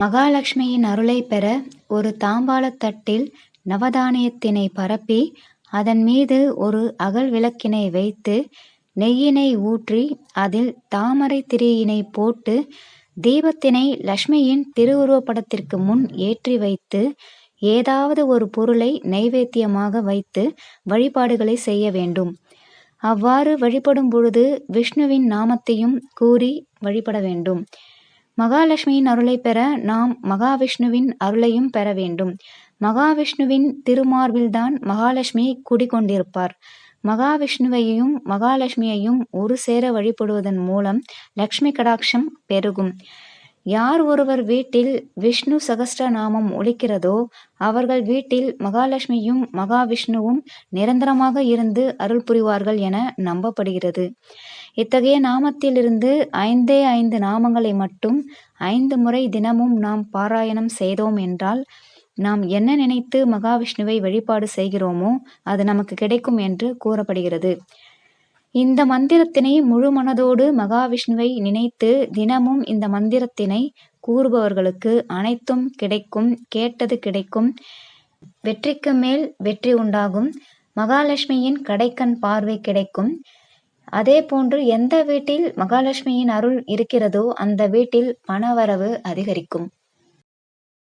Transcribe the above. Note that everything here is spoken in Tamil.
மகாலட்சுமியின் அருளைப் பெற ஒரு தாம்பாளத் தட்டில் நவதானியத்தினை பரப்பி அதன் மீது ஒரு அகல் விளக்கினை வைத்து நெய்யினை ஊற்றி அதில் தாமரை திரியினை போட்டு தீபத்தினை லட்சுமியின் திருவுருவப்படத்திற்கு முன் ஏற்றி வைத்து ஏதாவது ஒரு பொருளை நைவேத்தியமாக வைத்து வழிபாடுகளை செய்ய வேண்டும். அவ்வாறு வழிபடும் பொழுது விஷ்ணுவின் நாமத்தையும் கூறி வழிபட வேண்டும். மகாலட்சுமியின் அருளை பெற நாம் மகாவிஷ்ணுவின் அருளையும் பெற வேண்டும். மகாவிஷ்ணுவின் திருமார்பில்தான் மகாலட்சுமி குடிகொண்டிருப்பார் மகாவிஷ்ணுவையும் மகாலட்சுமியையும் ஒரு சேர வழிபடுவதன் மூலம் லக்ஷ்மி கடாட்சம் பெருகும். யார் ஒருவர் வீட்டில் விஷ்ணு சகஸ்ர நாமம் ஒலிக்கிறதோ அவர்கள் வீட்டில் மகாலட்சுமியும் மகாவிஷ்ணுவும் நிரந்தரமாக இருந்து அருள் புரிவார்கள் என நம்பப்படுகிறது. இத்தகைய நாமத்திலிருந்து ஐந்தே ஐந்து நாமங்களை மட்டும் ஐந்து முறை தினமும் நாம் பாராயணம் செய்தோம் என்றால் நாம் என்ன நினைத்து மகாவிஷ்ணுவை வழிபாடு செய்கிறோமோ அது நமக்கு கிடைக்கும் என்று கூறப்படுகிறது. இந்த மந்திரத்தினை முழு மனதோடு மகாவிஷ்ணுவை நினைத்து தினமும் இந்த மந்திரத்தினை கூறுபவர்களுக்கு அனைத்தும் கிடைக்கும் கேட்டது கிடைக்கும். வெற்றிக்கு மேல் வெற்றி உண்டாகும். மகாலட்சுமியின் கடைக்கண் பார்வை கிடைக்கும். அதே போன்று எந்த வீட்டில் மகாலட்சுமியின் அருள் இருக்கிறதோ அந்த வீட்டில் பணவரவு அதிகரிக்கும்.